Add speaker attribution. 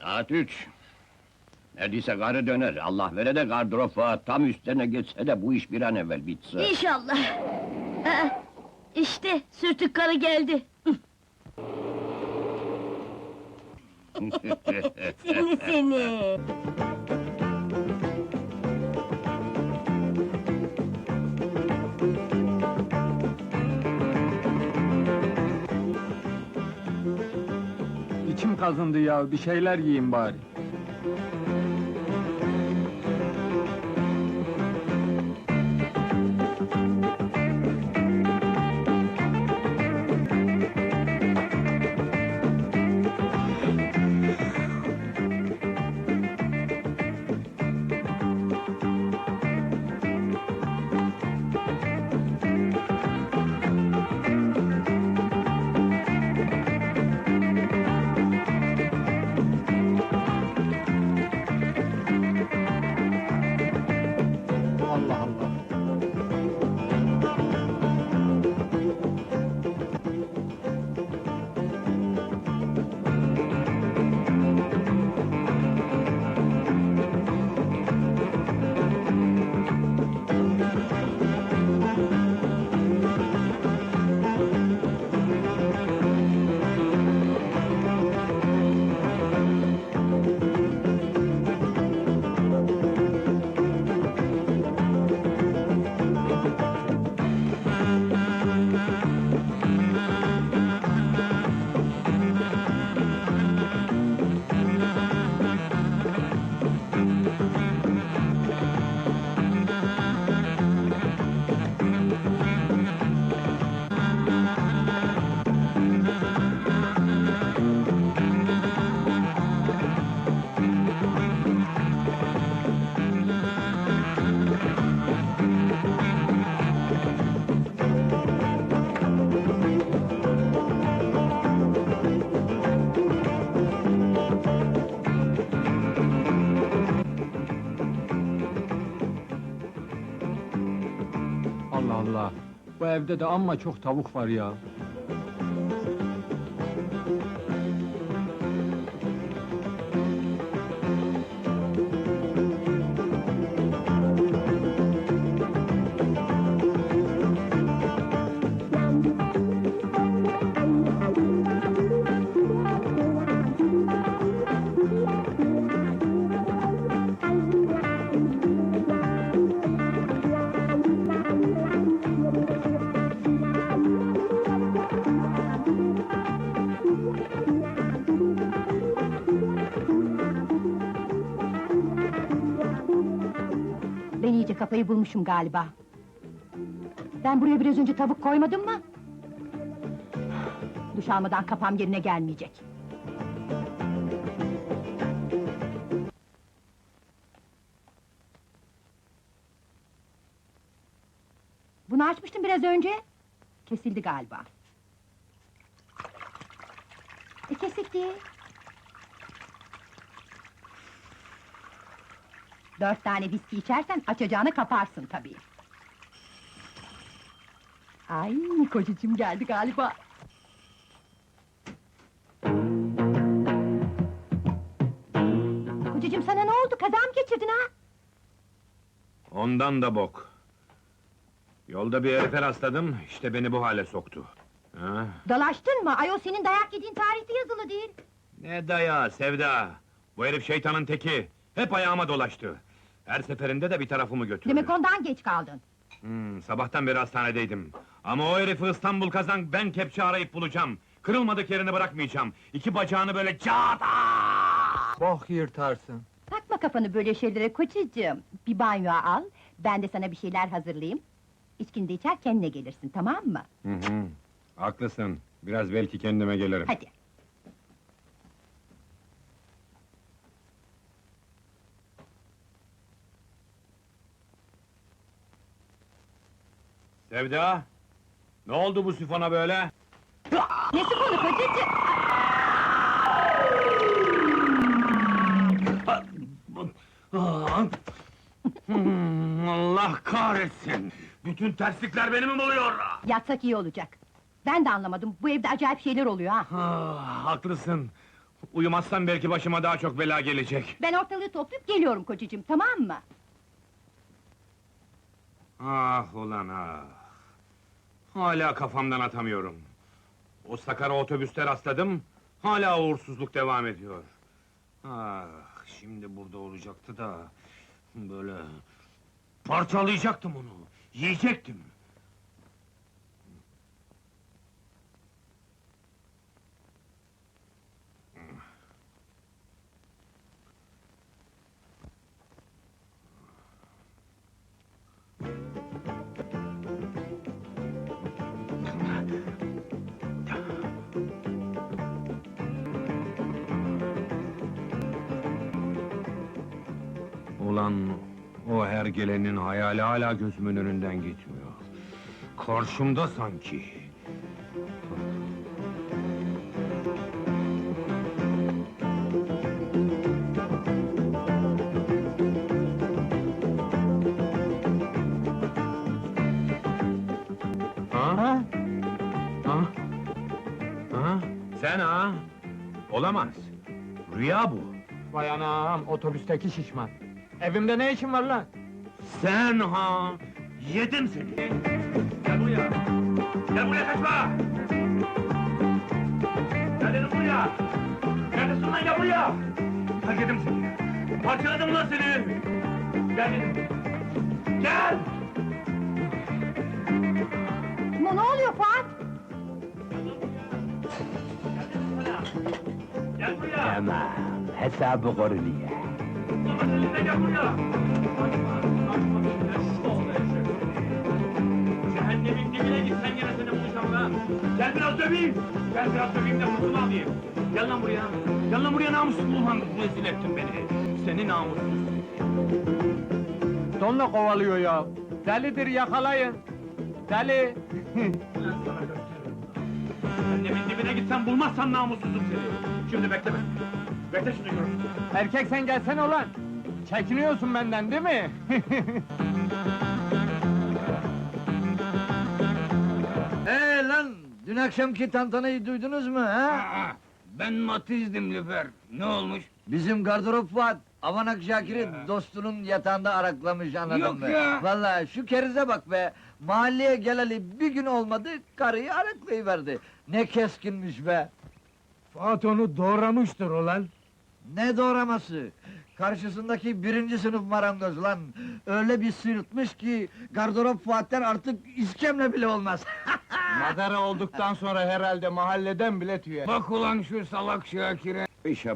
Speaker 1: Saat üç. Neredeyse karı döner. Allah vere de gardıroba tam üstüne geçse de bu iş bir an evvel bitse.
Speaker 2: İnşallah. Aa, işte sürtük karı geldi. Seni seni.
Speaker 3: Kazındı ya, bir şeyler yiyeyim bari. Evde de amma çok tavuk var ya.
Speaker 4: Kafayı bulmuşum galiba. Ben buraya biraz önce tavuk koymadım mı? Duş almadan kafam yerine gelmeyecek. Bunu açmıştım biraz önce. Kesildi galiba. E kesikti. Dört tane viski içersen açacağını kaparsın tabii. Ay kocacığım geldi galiba. Kocacığım sana ne oldu? Kaza mı geçirdin ha?
Speaker 5: Ondan da bok. Yolda bir herife rastladım, işte beni bu hale soktu. Ha?
Speaker 4: Dalaştın mı? Ayol senin dayak yediğin tarihte yazılı değil.
Speaker 5: Ne daya, Sevda! Bu herif şeytanın teki, hep ayağıma dolaştı. Her seferinde de bir tarafımı götürdü.
Speaker 4: Demek ondan geç kaldın.
Speaker 5: Hmm, sabahtan beri hastanedeydim. Ama o herifi İstanbul kazan, ben kepçe arayıp bulacağım. Kırılmadık yerini bırakmayacağım. İki bacağını böyle çat!
Speaker 3: Bok yırtarsın.
Speaker 4: Takma kafanı böyle şeylere kocacığım. Bir banyo al, ben de sana bir şeyler hazırlayayım. İçkini de içer kendine gelirsin, tamam mı?
Speaker 5: Hı hı, haklısın. Biraz belki kendime gelirim.
Speaker 4: Hadi.
Speaker 5: Sevda! Ne oldu bu sifona böyle?
Speaker 4: Ne sıkıntı kocacığım?
Speaker 5: Hmm, Allah kahretsin! Bütün terslikler beni mi buluyor?
Speaker 4: Yatsak iyi olacak. Ben de anlamadım, bu evde acayip şeyler oluyor ha.
Speaker 5: Ah, haklısın. Uyumazsam belki başıma daha çok bela gelecek.
Speaker 4: Ben ortalığı toplayıp geliyorum kocacığım, tamam mı?
Speaker 5: Ah ulan ah! Hala kafamdan atamıyorum. O sakara otobüste rastladım, hala uğursuzluk devam ediyor. Ah, şimdi burada olacaktı da... Böyle... Parçalayacaktım onu, yiyecektim. Ulan o her gelenin hayali hala gözümün önünden gitmiyor. Karşımda sanki. Ha?
Speaker 3: Ha?
Speaker 5: Ha? Sen ha? Olamaz. Rüya bu.
Speaker 3: Vay anam, otobüsteki şişman. Evimde ne işin var lan?
Speaker 5: Sen ha? Yedim seni! Gel buraya! Gel buraya kaçma! Gel dedim buraya! Neredesin lan gel buraya! Hak yedim seni! Parçaladım lan seni! Gel dedim! Gel!
Speaker 4: Ne, ne oluyor Fuat?
Speaker 5: Gel buraya!
Speaker 1: Tamam, hesabı
Speaker 5: gel buraya! Kaçma! Cehennemin dibine git sen gene seni bulacağım lan! Gel biraz döveyim! Gel biraz döveyim de kurtunu alayım! Gel lan buraya! Gel lan buraya namussuz ulan! Rezil ettin beni! Seni namussuz!
Speaker 3: Donla kovalıyor ya. Delidir, yakalayın. Deli.
Speaker 5: Cehennemin dibine gitsen bulmazsan namussuzum seni! Şimdi bekleme! Bekle şimdi görürsün!
Speaker 3: Erkek sen gelsene ulan. Çekiniyorsun benden değil mi?
Speaker 6: Ee lan, dün akşamki tantanayı duydunuz mu ha?
Speaker 1: Ben matizdim Lüfer. Ne olmuş?
Speaker 6: Bizim gardırop Fuat, Avanak Şakir'i dostunun yatağında araklamış anladın
Speaker 1: Yok
Speaker 6: mı?
Speaker 1: ya!
Speaker 6: Vallahi şu kerize bak be! Mahalleye geleli bir gün olmadı, karıyı araklayıverdi. Ne keskinmiş be!
Speaker 3: Fuat onu doğramıştır ulan.
Speaker 6: Ne doğraması! Karşısındaki birinci sınıf marangoz lan! Öyle bir sırıtmış ki, gardırop Fuat'tan artık iskemle bile olmaz!
Speaker 3: Madara olduktan sonra herhalde mahalleden bile tüyer.
Speaker 1: Bak ulan şu salak Şakir'e. İşe